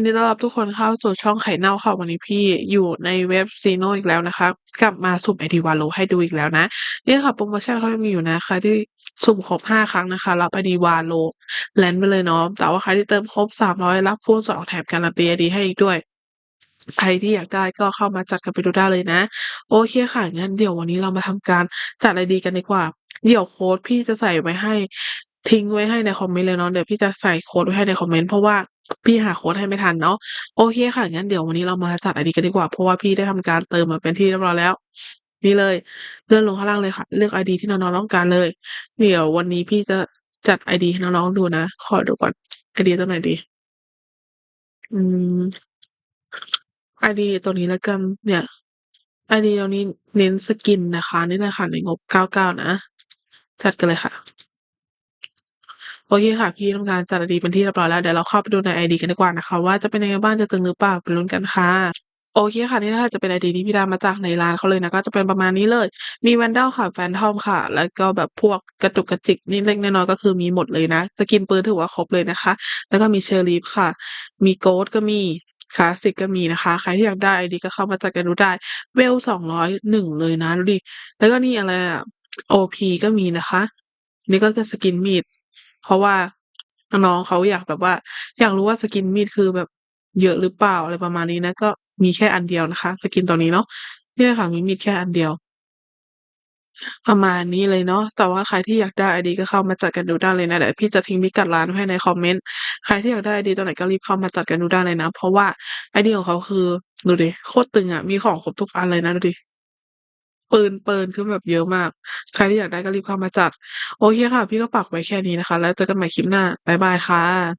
ยินดีต้อนรับทุกคนเข้าสู่ช่องไข่เน่าค่ะวันนี้พี่อยู่ในเว็บ Sino อีกแล้วนะคะ กลับมาสุ่ม ID Valo ให้ดูอีกแล้วนะเนี่ยค่ะโพรโมชั่นเขายังมีอยู่นะใครที่สุ่มครบ5ครั้งนะคะ รับ ID Valo แลนด์ไปเลยเนาะแต่ว่าใครที่เติมครบ300รับคูณ2แถมการันตี ID ให้อีกด้วยใครที่อยากได้ก็เข้ามาจัดกันไปดูได้เลยนะ โอเคค่ะงั้นเดี๋ยววันนี้เรามาทำการจัด ID กันดีกว่า เดี๋ยวโค้ดพี่จะใส่ไว้ให้ทิ้งไว้ให้ในคอมเมนต์เลยเนาะเดี๋ยวพี่จะใส่โค้ดไว้ให้ในคอมเมนต์เพราะว่า พี่หาโค้ดให้ไม่ทันเนาะโอเคค่ะงั้นเดี๋ยววันนี้เรามาจัด ID กันดีกว่า เพราะว่าพี่ได้ทำการเติมมาเป็นที่เรียบร้อยแล้วนี่เลยเลื่อนลงข้างล่างเลยค่ะ เลือก ID ที่น้องๆต้องการเลย เดี๋ยววันนี้พี่จะจัด ID ให้น้องๆดูนะ ขอดูก่อน ID ตัวไหนดี?อืม ID ตัวนี้แล้วกัน เนี่ย ID ตัวนี้เน้นสกินนะคะ นี่เลยค่ะในงบ 99 นะ จัดกันเลยค่ะ โอเคค่ะ พี่ทำการจัด ID เป็นที่เรียบร้อยแล้วเดี๋ยวเราเข้าไปดูใน ID กันดีกว่านะคะ ว่าจะเป็นยังไงบ้างจะตึงหรือเปล่าไปลุ้นกันค่ะโอเคค่ะนี่นะคะจะเป็น ID ที่พี่ด้มาจากในร้านเขาเลยนะก็จะเป็นประมาณนี้เลย มี Vandal ค่ะ Phantom ค่ะ แล้วก็แบบพวกกระจุกกระจิกนิดเล็กน้อยก็คือมีหมดเลยนะสกินปืนถือว่าครบเลยนะคะ แล้วก็มี Sheriff ค่ะ มี Ghost ก็มีคลาสสิกก็มีนะคะ ใครที่อยากได้ ID ก็เข้ามาจัดกันดูได้เวล201เลยนะดูดิแล้วก็นี่อะไรอะ OP ก็มีนะคะ นี่ก็คือสกินมีด เพราะว่าน้องๆเขาอยากแบบว่า อยากรู้ว่าสกินมีดคือแบบเยอะหรือเปล่าอะไรประมาณนี้นะก็มีแค่อันเดียวนะคะ สกินตัวนี้เนาะเนี่ยค่ะมีมีดแค่อันเดียว ประมาณนี้เลยเนาะแต่ว่าใครที่อยากได้ ID ก็เข้ามาจัดกันดูได้เลยนะเดี๋ยวพี่จะทิ้งพิกัดร้านไว้ในคอมเมนต์ใครที่อยากได้ ID ตัวไหนก็รีบเข้ามาจัดกันดูได้เลยนะ เพราะว่า ID ของเขาคือดูดิโคตรตึงอะมีของครบทุกอันเลยนะดูดิ ปืนปืนคือแบบเยอะมาก ใครที่อยากได้ก็รีบเข้ามาจัด โอเคค่ะ พี่ก็ปักไว้แค่นี้นะคะ แล้วเจอกันใหม่คลิปหน้า บ๊ายบายค่ะ